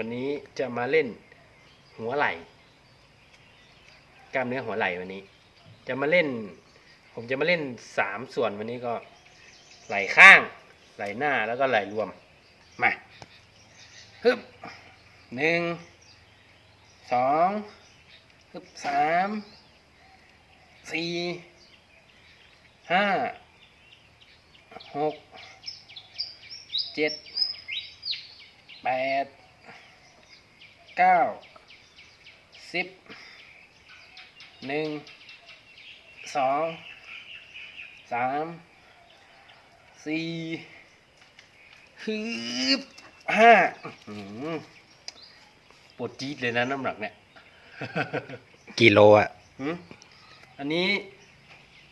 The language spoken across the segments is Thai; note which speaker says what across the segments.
Speaker 1: วันนี้จะมาเล่นหัวไหล่กล้ามเนื้อหัวไหล่วันนี้ จะมาเล่น ผมจะมาเล่นสามส่วนวันนี้ก็ไหล่ข้าง ไหล่หน้าแล้วก็ไหล่รวม มาฮึบหนึ่งสองฮึบสามสี่ห้าหกเจ็ดแปด เก้าสิบหนึ่งสองสามสี่ฮึบห้าอื้อหือปวดจี๊ดเลยนะน้ำหนักเนี่ย
Speaker 2: กี่โลอะ
Speaker 1: หืมอันนี้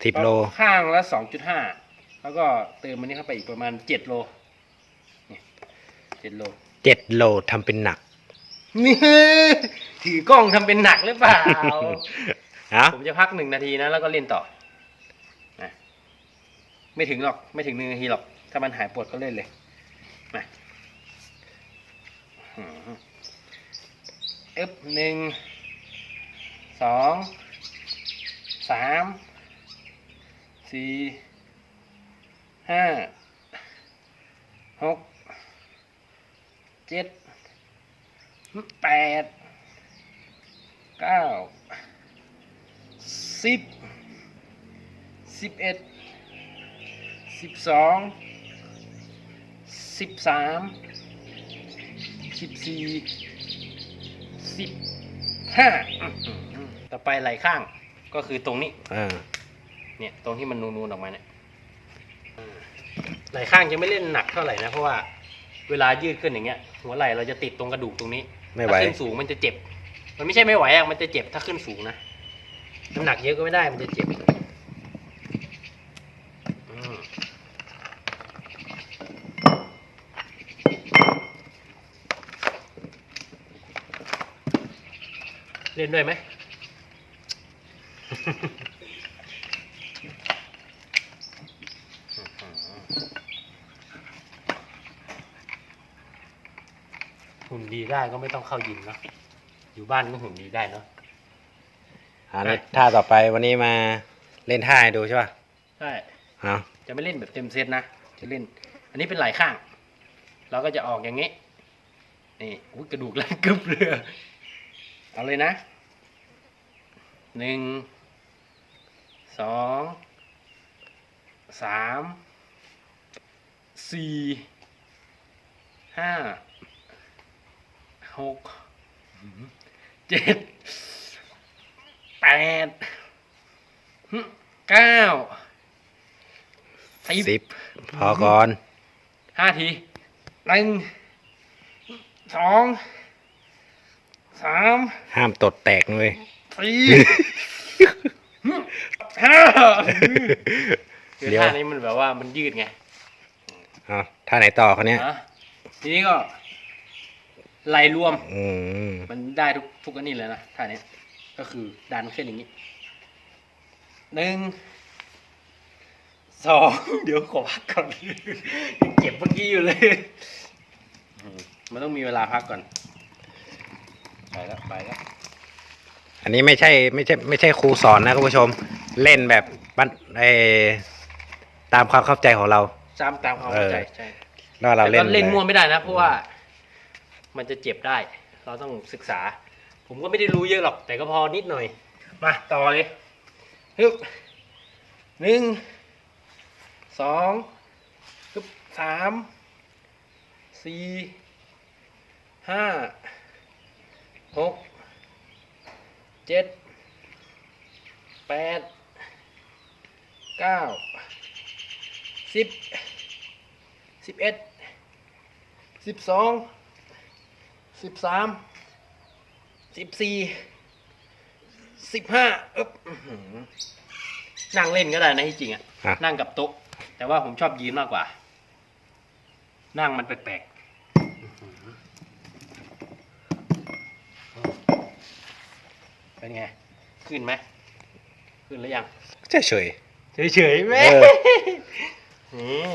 Speaker 2: สิบโล
Speaker 1: ข้างละสองจุดห้าแล้วก็เติมมันนี้เข้าไปอีกประมาณเจ็ดโลนี่เจ็ดโล
Speaker 2: เจ็ดโลทำเป็นหนัก
Speaker 1: นี่ถือกล้องทำเป็นหนักหรือเปล่า
Speaker 2: เอ้า
Speaker 1: ผมจะพักหนึ่งนาทีนะแล้วก็เล่นต่อนะไม่ถึงหรอก ไม่ถึงหนึ่งนาทีหรอก ถ้ามันหายปวดก็เล่นเลยมาอืมเอฟหนึ่งสองสามสี่ห้าหกเจ็ด แปดเก้าสิบสิบเอ็ดสิบสองสิบสามสิบสี่สิบห้าต่อไปไหล่ข้างก็คือตรงนี้
Speaker 2: อ่า
Speaker 1: เนี่ยตรงที่มันนูนๆออกมาเนี่ยอ่าไหล่ข้างจะไม่เล่นหนักเท่าไหร่นะเพราะว่า เวลายืดขึ้นอย่างเงี้ย หัวไหล่เราจะติดตรงกระดูกตรงนี้
Speaker 2: ไม่ไหว
Speaker 1: ถ้าขึ้นสูงมันจะเจ็บ มันไม่ใช่ไม่ไหวอะมันจะเจ็บถ้าขึ้นสูงนะน้ำหนักเยอะก็ไม่ได้มันจะเจ็บอืมเล่นด้วยไหม หุ่นดีได้ก็ไม่ต้องเข้ายิมเนอะอยู่บ้านก็หุ่นดีได้เนาะ
Speaker 2: อันนี้ท่าต่อไปวันนี้มาเล่นท่าให้ดูใช่ป่ะ
Speaker 1: ใช่
Speaker 2: เอา
Speaker 1: จะไม่เล่นแบบเต็มเซตนะจะเล่น อันนี้เป็นไหล่ข้าง เราก็จะออกอย่างนี้นี่อุ้ยกระดูกแรงกึบเลยอะเอาเลยนะหนึ่งสองสามสี่ห้า หกเจ็ดแปดเก้าสิบ
Speaker 2: สิบพอก่อน
Speaker 1: ห้าทีหนึ่งสองสาม
Speaker 2: ห้ามตดแตกเลย
Speaker 1: สี่ห้าคือ
Speaker 2: เดี๋ยว
Speaker 1: ท่านี้มันแบบว่ามันยืดไง
Speaker 2: เอาท่าไหนต่อเขาเนี้ย
Speaker 1: นะทีนี้ก็ ไหลรวม
Speaker 2: อืม
Speaker 1: มันได้ทุกทุกอันนี้เลยนะท่านี้ก็คือดันขึ้นอย่างนี้หนึ่งสองเดี๋ยวขอพักก่อนยังเจ็บเมื่อกี้อยู่เลยอืมมันต้องมีเวลาพักก่อน ไปแล้วไปแล้ว
Speaker 2: อันนี้ไม่ใช่ไม่ใช่ไม่ใช่ครูสอนนะคุณผู้ชม เล่นแบบบ้านเออตามความเข้าใจของเรา
Speaker 1: จำตามความเข้าใจ
Speaker 2: เออ
Speaker 1: ใช่
Speaker 2: แล้วเรา
Speaker 1: แต่
Speaker 2: เล่น
Speaker 1: ก็เล่น
Speaker 2: ลย
Speaker 1: มั่วไม่ได้นะ เพราะว่า มันจะเจ็บได้ เราต้องศึกษา ผมก็ไม่ได้รู้เยอะหรอก แต่ก็พอนิดหน่อย มาต่อเลยฮึบหนึ่งสองฮึบสามสี่ห้าหกเจ็ดแปดเก้าสิบสิบเอ็ดสิบสอง สิบสามสิบสี่สิบห้าอึ๊บอื้อหือนั่งเล่นก็ได้นะที่จริงอะ
Speaker 2: อะ
Speaker 1: นั่งกับโต๊ะ แต่ว่าผมชอบยืนมากกว่า นั่งมันแปลกๆเป็นไง ขึ้นไหม ขึ้นหรือยัง
Speaker 2: เฉยเฉย
Speaker 1: เฉยๆแม่
Speaker 2: เออ
Speaker 1: นี่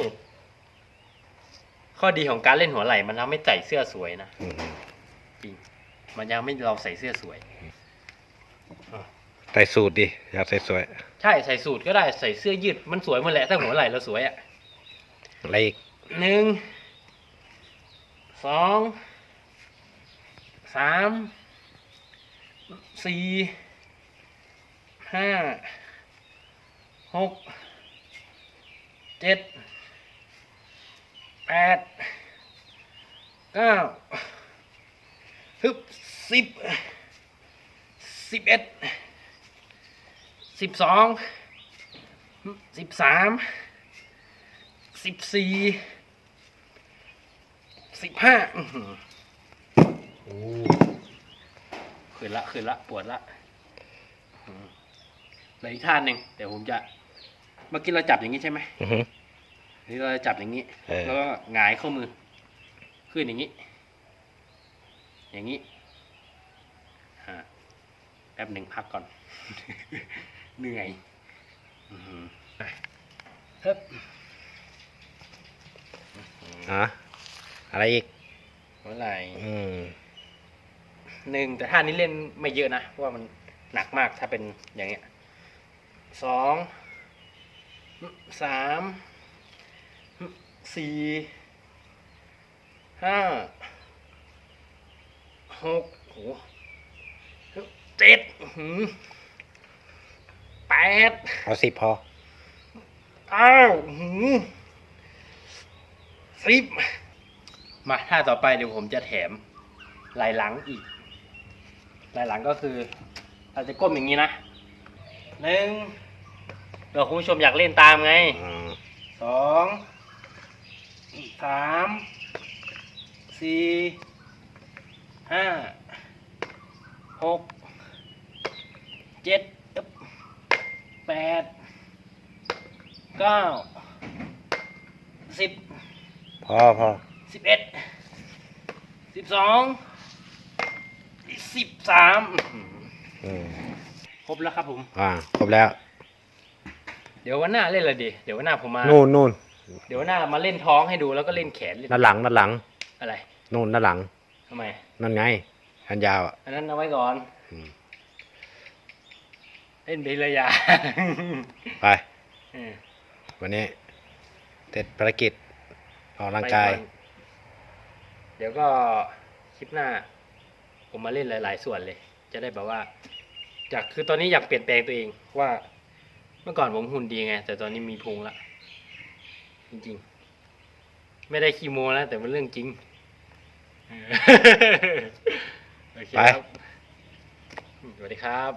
Speaker 1: ข้อดีของการเล่นหัวไหล่มันทำให้ใส่เสื้อสวยนะ
Speaker 2: ๆอืม
Speaker 1: จริง มันยังไม่เราใส่เสื้อสวย
Speaker 2: ใส่สูตรดิอยากใส่สวย
Speaker 1: ใช่ใส่สูทก็ได้ใส่เสื้อยืดมันสวยหมดแหละถ้าหัวไหล่เราสวยอะ
Speaker 2: อะไรอีก
Speaker 1: หนึ่งสองสามสี่ห้าหกเจ็ดแปดเก้า ฮึบสิบสิบเอ็ดสิบสองสิบสามสิบสี่สิบห้าอื้อหือโอ้ขึ้นละขึ้นละปวดละอืมเหลืออีกท่าหนึ่งเดี๋ยวผมจะ เมื่อกี้เราจับอย่างนี้ใช่ไหม
Speaker 2: อือฮึ
Speaker 1: นี่เราจะจับอย่างนี้
Speaker 2: เออ
Speaker 1: แล้วก็หงายข้อมือ ขึ้นอย่างนี้ อย่างนี้ฮะแป๊บหนึ่งพักก่อน เหนื่อยอื้อหือไปเฮ้ย
Speaker 2: อะอะไรอีก
Speaker 1: หัวไหล่
Speaker 2: อืม
Speaker 1: หนึ่งแต่ท่านี้เล่นไม่เยอะนะ เพราะว่ามันหนักมากถ้าเป็นอย่างเงี้ยสองสามสี่ห้า หกโหเจ็ดอื้อหือแปด
Speaker 2: เอาสิบพอ
Speaker 1: เก้าอื้อหือสิบมาท่าต่อไปเดี๋ยวผมจะแถมไหลหลังอีกไหลหลังก็คือเราจะก้มอย่างนี้นะหนึ่งเดี๋ยวคุณผู้ชมอยากเล่นตามไง
Speaker 2: อืม
Speaker 1: สองสามสี่ ห้าหกเจ็ดแปดเก้าสิบ
Speaker 2: พอพอ
Speaker 1: สิบเอ็ดสิบสองสิบสาม
Speaker 2: อืม
Speaker 1: ครบแล้วครับผม
Speaker 2: อ่า ครบแล้ว
Speaker 1: เดี๋ยววันหน้าเล่นอะไรดี เดี๋ยววันหน้าผมมา
Speaker 2: นู่นนู่น
Speaker 1: เดี๋ยววันหน้ามาเล่นท้องให้ดูแล้วก็เล่นแขนเล่น
Speaker 2: ด้านหลังด้านหลัง
Speaker 1: อะไร
Speaker 2: นู่นด้านหลัง
Speaker 1: ทำไม
Speaker 2: นั่นไงอันยาวอะ
Speaker 1: อันนั้นเอาไว้ก่อน
Speaker 2: อืม
Speaker 1: เล่นเบลยา
Speaker 2: ไป
Speaker 1: เออ
Speaker 2: วันนี้เสร็จภารกิจออกกำลังกาย
Speaker 1: ไปอนเดี๋ยวก็คลิปหน้า ผมมาเล่นหลาย ๆ ส่วนเลย จะได้แบบว่า จากคือตอนนี้อยากเปลี่ยนแปลงตัวเองว่า เมื่อก่อนผมหุ่นดีไง แต่ตอนนี้มีพุงละจริง ๆ ไม่ได้คีโมนะแต่เป็นเรื่องจริงเออ โอเคครับ สวัสดีครับ